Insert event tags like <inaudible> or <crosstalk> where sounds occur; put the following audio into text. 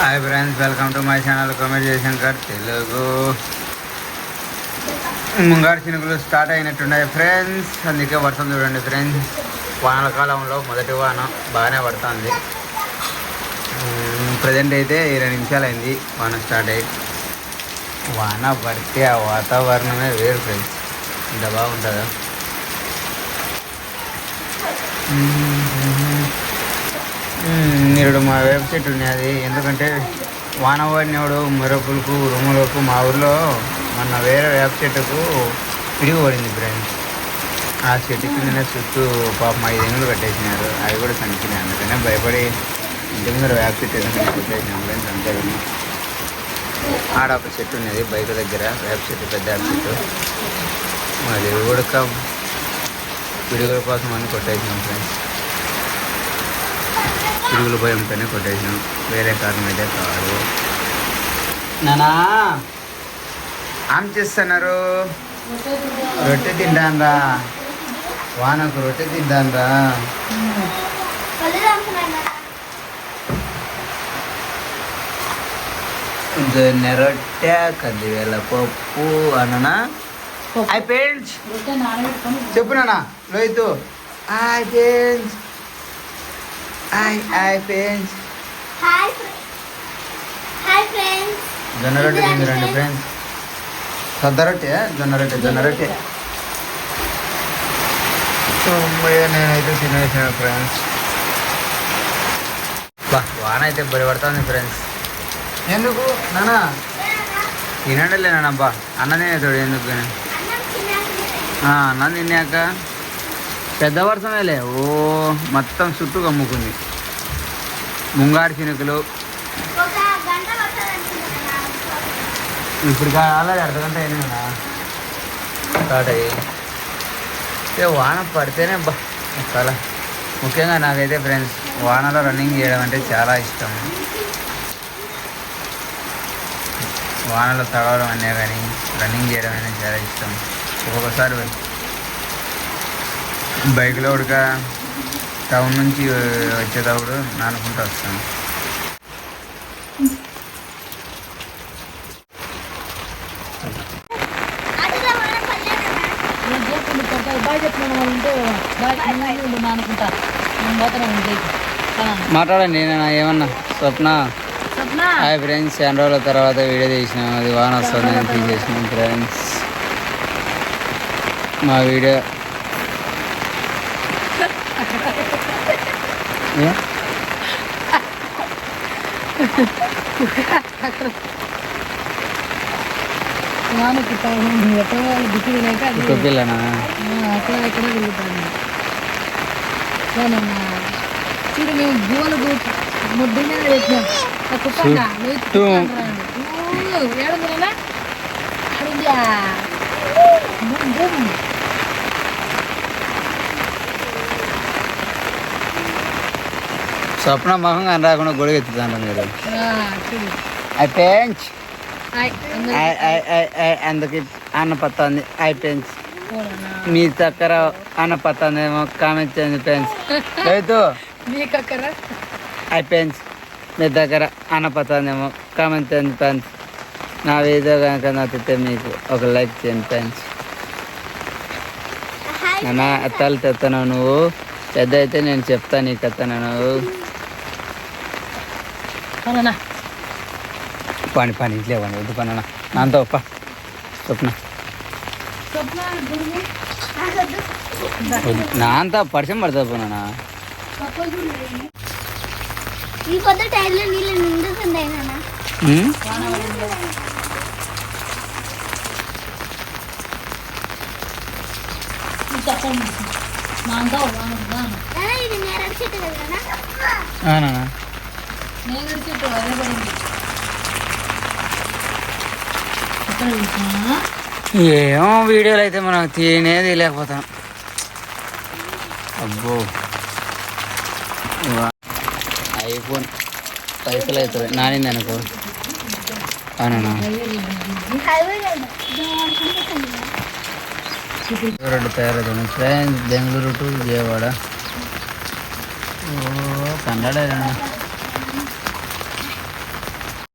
Hi friends welcome to my channel comment Jayashankar Telugu ముంగారు చినుకులు start అయినట్టున్నాయి friends అందుకే వర్షం చూడండి ఫ్రెండ్స్ వానల కాలంలో మొదటి వాన బాగానే పడుతుంది. ప్రజెంట్ అయితే ఇరవై నిమిషాలు అయింది వాన స్టార్ట్ అయ్యి వాన పడితే ఆ వాతావరణమే వేరు ఫ్రెండ్స్ ఇంత బాగుంటుందా? నేడు మా వేప చెట్టు ఉన్నది ఎందుకంటే వాన పడినప్పుడు మిరపులకు రుములకు మా ఊర్లో మొన్న వేరే వేప చెట్టుకు పిడిగి పడింది ఫ్రెండ్స్ ఆ చెట్టు కింద చుట్టూ పాపం ఐదు ఎనుగులు కట్టేసినారు. అవి కూడా చనిపోయినాయి. అందుకనే భయపడి ఇంటి ముందర వేప చెట్టు ఎందుకంటే కొట్టేసినాం ఫ్రెండ్స్ అంతే ఆడ ఒక చెట్టు ఉన్నది బైక్ దగ్గర వేప చెట్టు పెద్ద వేప చెట్టు. మరి ఉడక. పిడుగుల కోసం అని కొట్టేసినాం ఫ్రెండ్స్ పిడుగుల భయంతోనే కొట్టేసినాం. వేరే కారణం అయితే కాదు. నానా? ఆమె చేస్తున్నారు? రొట్టె తింటానరా వానకు రొట్టె తింటానరా జొన్న రొట్టె కందివేల పప్పు అననా ఐ పేంట్స్ చెప్పు నాన్న లోహితు ఐ ఐ ఐ పేంట్స్ హాయ్ హాయ్ ఫ్రెండ్స్ జొన్న రొట్టె తిందిరండి ఫ్రెండ్స్ సద్ద రొట్టె జొన్న రొట్టె జొన్న రొట్టె నేనైతే తినేసాను ఫ్రెండ్స్ బా వాన అయితే బలి పడుతుంది ఫ్రెండ్స్ ఎందుకు నానా? తినండి లేనా బా. అన్ననే తోడు ఎందుకు అన్నం తిన్నాక పెద్ద వర్షమేలే ఓ మొత్తం చుట్టూ కమ్ముకుంది. ముంగారు చినుకులు. ఇప్పుడు ఆల్రెడీ అర్ధ గంట అయినా కదా. స్టార్ట్ అయ్యి. ఏ వాన పడితేనే బా. చాలా. ముఖ్యంగా నాకైతే ఫ్రెండ్స్ వానలో రన్నింగ్ చేయడం అంటే చాలా ఇష్టం. వానలో తడవడం అనే కానీ రన్నింగ్ చేయడం అనేది చాలా ఇష్టం. ఒక్కొక్కసారి బైక్లో ఉడక టౌన్ నుంచి వచ్చేటప్పుడు నానుకుంటూ వస్తాను. నేను నేను మాట్లాడండి నేను ఏమన్నా స్వప్న? హాయ్ ఫ్రెండ్స్ చాలా రోజుల తర్వాత వీడియో తీసినాం. అది వాన వస్తుందని తీసేసినాం ఫ్రెండ్స్ మా video ఏ? వానకి ఎక్కడ దిక్కు లేక అది ఒక పిల్లనా ఆ, అక్కడ ఎక్కడ తిరుగుతాను అవునమ్మా చూడు మేము గోలు ముద్దు మీద పెట్టినాం ఆ కుప్పంగా చుట్టూ. ఏడుందిరా స్వప్న మొహం కానీ రాకుండా గొడుగు ఎత్తుతాను మీరు. ఐ పెంచ్. హాయ్ అందరూ ఐ ఐ ఐ ఐ అందుకే అన్న పత్తంది. <laughs> ఐ పెంచ్. మీ దగ్గర అన్న పత్తంది ఏమో కామెంట్ చేయండి పెంచ్ లేదు మీకు అక్కర ఐ పెంచ్. మీ దగ్గర అన్న పత్తందేమో కామెంట్ చేయండి పెంచ్ నా వీడియో కనుక నచ్చితే మీకు ఒక లైక్ చేయండి పెంచ్ నాన్న అత్తాలు తెస్తాను నువ్వు. పెద్ద అయితే నేను చెప్తాను నీకు ఎత్తాను నువ్వు అవునా పని పని ఇంట్లో పని వద్దు పని అన్న నాతో ఒప్ప స్వప్న స్వప్న గురువు వద్దు. నా అంతా పరిచయం పడుతుంది పోనా ఈ కొత్త టైర్లో నీళ్ళు నిండుతున్నాయి నాన్న చెప్పండి మాంగా వాను వాను నాన్న, ఇది నేరడు చెట్టు కదా నాన్న? నేను చెట్టు అదే పడింది ఏమో వీడియోలు అయితే మనం తినే తీయలేకపోతాం అబ్బో. ఐఫోన్ పైసలు అవుతుంది నానింది అనుకో. అవునా? రెండు తయారవుతుంది ఫ్రెండ్స్ బెంగళూరు టు విజయవాడ. ఓ కన్నడ